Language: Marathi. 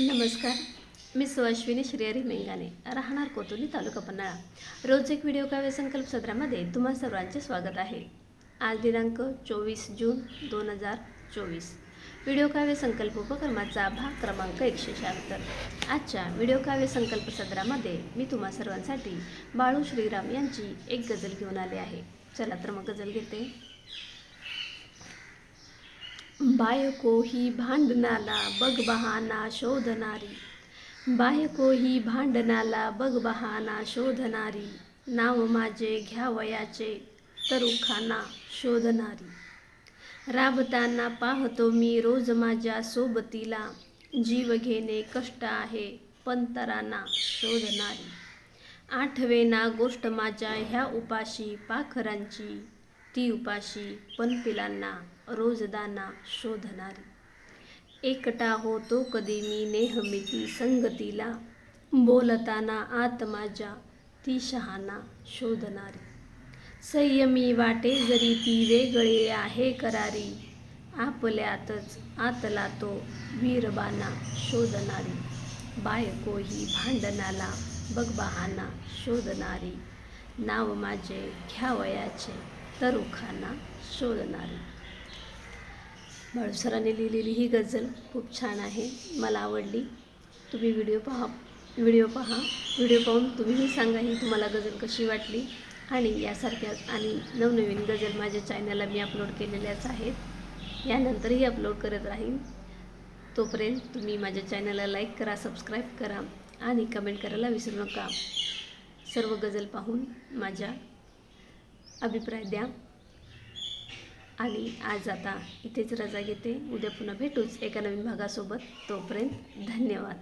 नमस्कार. मी सुअश्विनी श्रीहरी मेंगाने राहणार कोतुली तालुका पन्हाळा. रोज एक व्हिडिओ काव्य संकल्प सत्रामध्ये तुम्हा सर्वांचे स्वागत आहे. आज दिनांक चोवीस जून दोन हजार चोवीस. व्हिडिओ काव्य संकल्प उपक्रमाचा भाग क्रमांक एकशे शहात्तर. आजच्या व्हिडिओ काव्य संकल्प सत्रामध्ये मी तुम्हा सर्वांसाठी बाळू श्रीराम यांची एक गजल घेऊन आले आहे. चला तर मग गजल घेते. बायको ही भांडणाला बघ बहाना शोधणारी. बायको ही भांडणाला बघ बहाना शोधणारी. नाव माझे घ्यावयाचे तरुखाना शोधणारी. राबताना पाहतो मी रोज माझ्या सोबतीला. जीव घेणे कष्ट आहे पंतराना शोधणारी. आठवेना गोष्ट माझ्या ह्या उपाशी पाखरांची. ती उपाशी पण पिलांना रोजदाना शोधणारी. एकटा होतो कधी मी नेहमीती संगतीला. बोलताना आत माझ्या ती शहाणा शोधणारी. संयमी वाटे जरी ती वेगळी आहे करारी आपल्यातच आतला तो वीरबाना शोधणारी. बायकोही भांडणाला बगबहाना शोधणारी. नाव माझे घ्यावयाचे रुखांना शोधणारी. बाळूसरांनी लिहिलेली ही गझल खूप छान आहे मला आवडली. तुम्ही व्हिडिओ पहा व्हिडिओ पहा. व्हिडिओ पाहून तुम्हीही सांगा ही तुम्हाला गझल कशी वाटली. आणि यासारख्या आणि नवनवीन गझल माझ्या चॅनलला मी अपलोड केलेल्याच आहेत. यानंतरही अपलोड करत राहीन. तोपर्यंत तुम्ही माझ्या चॅनलला लाईक करा सबस्क्राईब करा आणि कमेंट करायला विसरू नका. सर्व गझल पाहून माझ्या अभिप्राय द्या. आणि आज आता इथेच रजा घेते. उद्या पुन्हा भेटूच एका नवीन भागासोबत. तोपर्यंत धन्यवाद.